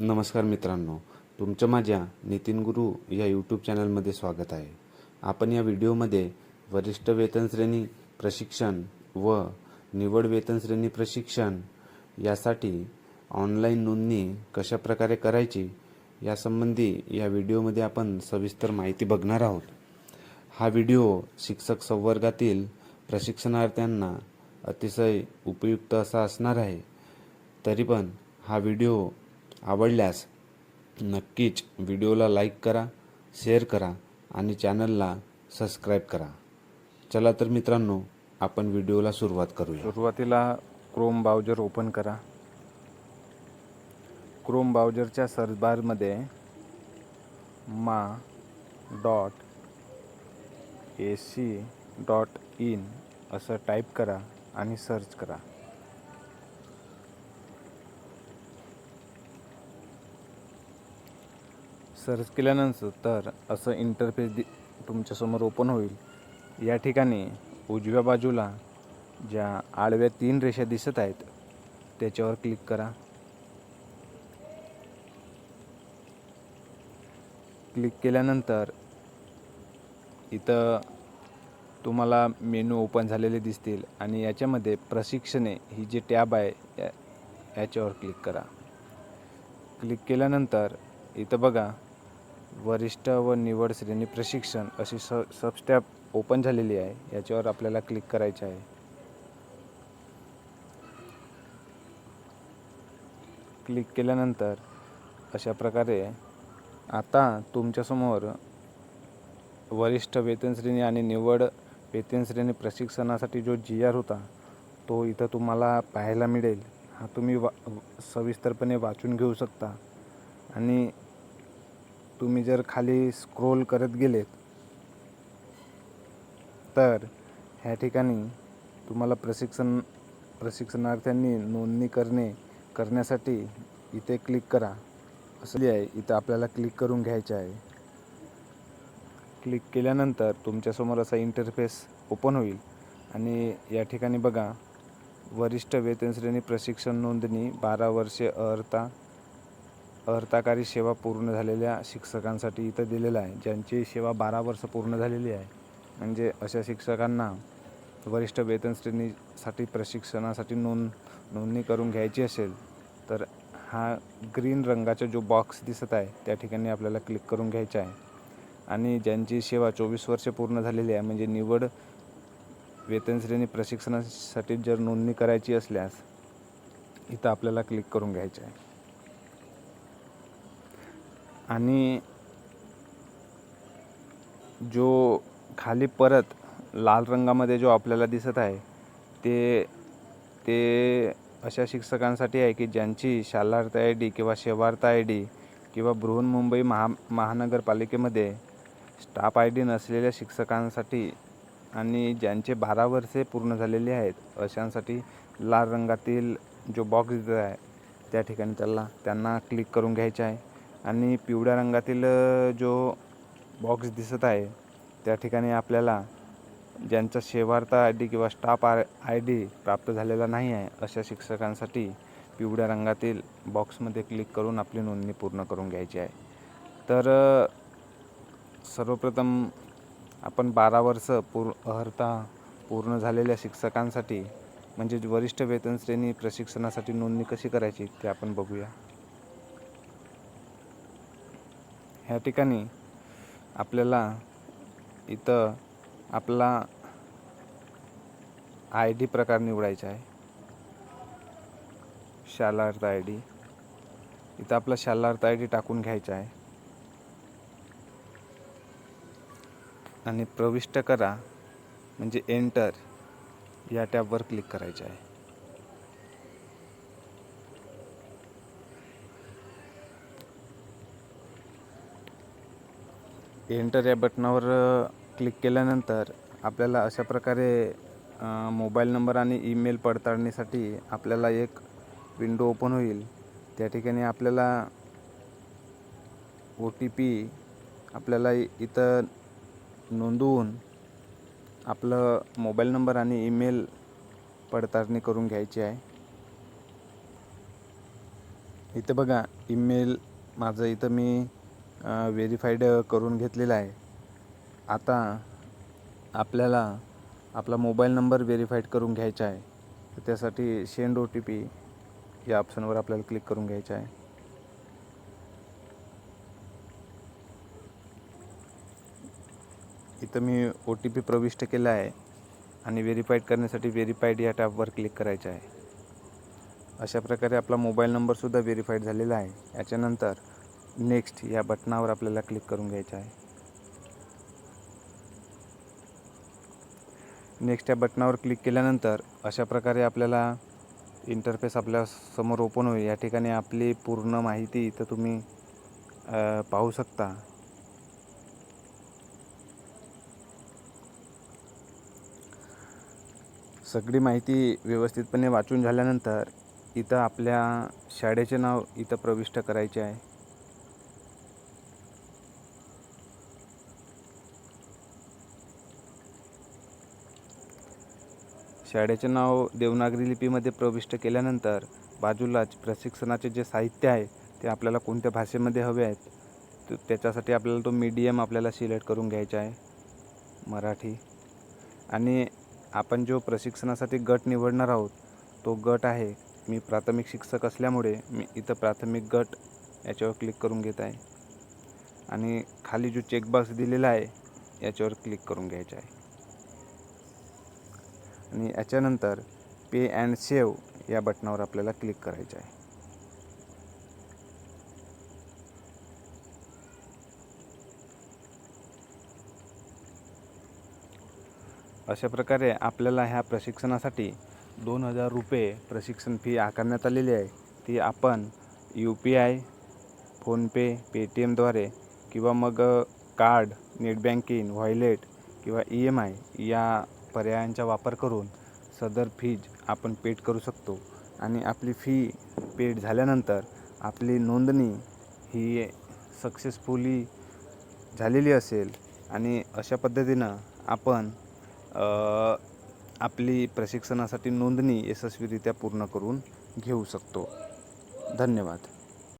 नमस्कार मित्रांनो तुमचं माझ्या नितीन गुरु या यूट्यूब चॅनलमध्ये स्वागत आहे. आपण या व्हिडिओमध्ये वरिष्ठ वेतन श्रेणी प्रशिक्षण व निवड वेतन श्रेणी प्रशिक्षण यासाठी ऑनलाईन नोंदणी कशा प्रकारे करायची यासंबंधी या व्हिडिओमध्ये आपण सविस्तर माहिती बघणार आहोत. हा व्हिडिओ शिक्षक संवर्गातील प्रशिक्षणार्थ्यांना अतिशय उपयुक्त असा असणार आहे. तरी पण हा व्हिडिओ आवडल्यास नक्कीच व्हिडिओला लाईक करा शेअर करा आणि चॅनलला सबस्क्राईब करा. चला तर मित्रांनो आपण व्हिडिओला सुरुवात करूया. सुरुवातीला क्रोम बाउजर ओपन करा. क्रोम बाउजरच्या सर्चबारमध्ये मा dot A C dot in असं टाईप करा आणि सर्च करा. सर्च केल्यानंतर तर असं इंटरफेस दि तुमच्यासमोर ओपन होईल. या ठिकाणी उजव्या बाजूला ज्या आडव्या तीन रेषा दिसत आहेत त्याच्यावर क्लिक करा. क्लिक केल्यानंतर इथं तुम्हाला मेनू ओपन झालेले दिसतील आणि याच्यामध्ये प्रशिक्षणे ही जी टॅब आहे या याच्यावर क्लिक करा. क्लिक केल्यानंतर इथं बघा वरिष्ठ व निवड श्रेणी प्रशिक्षण अशी स सबस्टॅप ओपन झालेली आहे. याच्यावर आपल्याला क्लिक करायचे आहे. क्लिक केल्यानंतर अशा प्रकारे आता तुमच्यासमोर वरिष्ठ वेतन श्रेणी आणि निवड वेतन श्रेणी प्रशिक्षणासाठी जो जी आर होता तो इथं तुम्हाला पाहायला मिळेल. हा तुम्ही वा सविस्तरपणे वाचून घेऊ शकता. आणि तुम्ही जर खाली स्क्रोल करत गेलेत तर ह्या ठिकाणी तुम्हाला प्रशिक्षण प्रशिक्षणार्थ्यांनी नोंदणी करणे करण्यासाठी इथे क्लिक करा. असं आहे इथं आपल्याला क्लिक करून घ्यायचे आहे. क्लिक केल्यानंतर तुमच्यासमोर असा इंटरफेस ओपन होईल. आणि या ठिकाणी बघा वरिष्ठ वेतन श्रेणी प्रशिक्षण नोंदणी बारा वर्षे अर्हता अर्थकारी सेवा पूर्ण झालेल्या शिक्षकांसाठी इथं दिलेलं आहे ज्यांची सेवा बारा वर्ष पूर्ण झालेली आहे. म्हणजे अशा शिक्षकांना वरिष्ठ वेतन श्रेणीसाठी प्रशिक्षणासाठी नोंद नोंदणी करून घ्यायची असेल तर हा ग्रीन रंगाचा जो बॉक्स दिसत आहे त्या ठिकाणी आपल्याला क्लिक करून घ्यायचा आहे. आणि ज्यांची सेवा चोवीस वर्षे पूर्ण झालेली आहे म्हणजे निवड वेतन श्रेणी प्रशिक्षणासाठी जर नोंदणी करायची असल्यास इथं आपल्याला क्लिक करून घ्यायचं आहे. आणि जो खाली परत लाल रंगामध्ये जो आपल्याला दिसत आहे ते ते अशा शिक्षकांसाठी आहे की ज्यांची शालार्थ आय डी किंवा सेवार्थ आय डी किंवा बृहन्मुंबई महा महानगरपालिकेमध्ये स्टाफ आय डी नसलेल्या शिक्षकांसाठी आणि ज्यांचे बारा वर्षे पूर्ण झालेले आहेत अशांसाठी लाल रंगातील जो बॉक्स दिसत आहे त्या ठिकाणी त्याला त्यांना क्लिक करून घ्यायचे आहे. आणि पिवळ्या रंगातील जो बॉक्स दिसत आहे त्या ठिकाणी आपल्याला ज्यांचा सेवार्थ आय डी किंवा स्टाफ आर आय डी प्राप्त झालेला नाही आहे अशा शिक्षकांसाठी पिवळ्या रंगातील बॉक्समध्ये क्लिक करून आपली नोंदणी पूर्ण करून घ्यायची आहे. तर सर्वप्रथम आपण बारा वर्ष पूर अर्हता पूर्ण झालेल्या शिक्षकांसाठी म्हणजे वरिष्ठ वेतन श्रेणी प्रशिक्षणासाठी नोंदणी कशी करायची ते आपण बघूया. ह्या ठिकाणी आपल्याला इथं आपला आय डी प्रकार निवडायचा आहे. Shalarth I D. इथं आपला शालार्थ आय डी टाकून घ्यायचा आहे. आणि प्रविष्ट करा म्हणजे एंटर या टॅबवर क्लिक करायचं आहे. एंटर या बटनावर क्लिक केल्यानंतर आपल्याला अशा प्रकारे मोबाईल नंबर आणि ईमेल पडताळणीसाठी आपल्याला एक विंडो ओपन होईल. त्या ठिकाणी आपल्याला ओ टी पी आपल्याला इथं नोंदवून आपलं मोबाईल नंबर आणि ईमेल पडताळणी करून घ्यायची आहे. इथं बघा ईमेल माझं इथं मी व्हेरीफाईड करून घेतलेला आहे. आता आपल्याला आपला मोबाईल नंबर व्हेरीफाईड करून घ्यायचा आहे. तर त्यासाठी सेंड ओ टी पी या ऑप्शनवर आपल्याला क्लिक करून घ्यायचं आहे. इथं मी ओ टी पी प्रविष्ट केला आहे आणि व्हेरीफाईड करण्यासाठी व्हेरीफाईड या टॅबवर क्लिक करायचं आहे. अशा प्रकारे आपला मोबाईल नंबरसुद्धा व्हेरीफाईड झालेला आहे. याच्यानंतर नेक्स्ट या बटनावर आपल्याला क्लिक करून घ्यायचं आहे. नेक्स्ट या बटनावर क्लिक केल्यानंतर अशा प्रकारे आपल्याला इंटरफेस आपल्यासमोर ओपन होईल. या ठिकाणी आपली पूर्ण माहिती इथं तुम्ही पाहू शकता. सगळी माहिती व्यवस्थितपणे वाचून झाल्यानंतर इथं आपल्या शाळेचे नाव इथं प्रविष्ट करायचे आहे. शाळेचे नाव देवनागरी लिपीमध्ये प्रविष्ट केल्यानंतर बाजूलाच प्रशिक्षणाचे जे साहित्य आहे ते आपल्याला कोणत्या भाषेमध्ये हवे आहेत तर त्याच्यासाठी आपल्याला तो मीडियम आपल्याला सिलेक्ट करून घ्यायचा आहे. मराठी. आणि आपण जो प्रशिक्षणासाठी गट निवडणार आहोत तो गट आहे मी प्राथमिक शिक्षक असल्यामुळे मी इथं प्राथमिक गट याच्यावर क्लिक करून घेत आहे. आणि खाली जो चेकबॉक्स दिलेला आहे याच्यावर क्लिक करून घ्यायचा आहे. आणि याच्यानंतर पे अँड सेव या बटनावर आपल्याला क्लिक करायचं आहे. अशा प्रकारे आपल्याला ह्या प्रशिक्षणासाठी दोन हजार रुपये प्रशिक्षण फी आकारण्यात आलेली आहे. ती आपण यू पी आय फोनपे पेटीएमद्वारे किंवा मग कार्ड नेट बँकिंग व्हॉयलेट किंवा ई एम आय या पर्यायांचा वापर करून सदर फीज आपण पेड करू शकतो. आणि आपली फी पेड झाल्यानंतर आपली नोंदणी ही सक्सेसफुली झालेली असेल आणि अशा पद्धतीनं आपण आपली प्रशिक्षणासाठी नोंदणी यशस्वीरित्या पूर्ण करून घेऊ शकतो. धन्यवाद.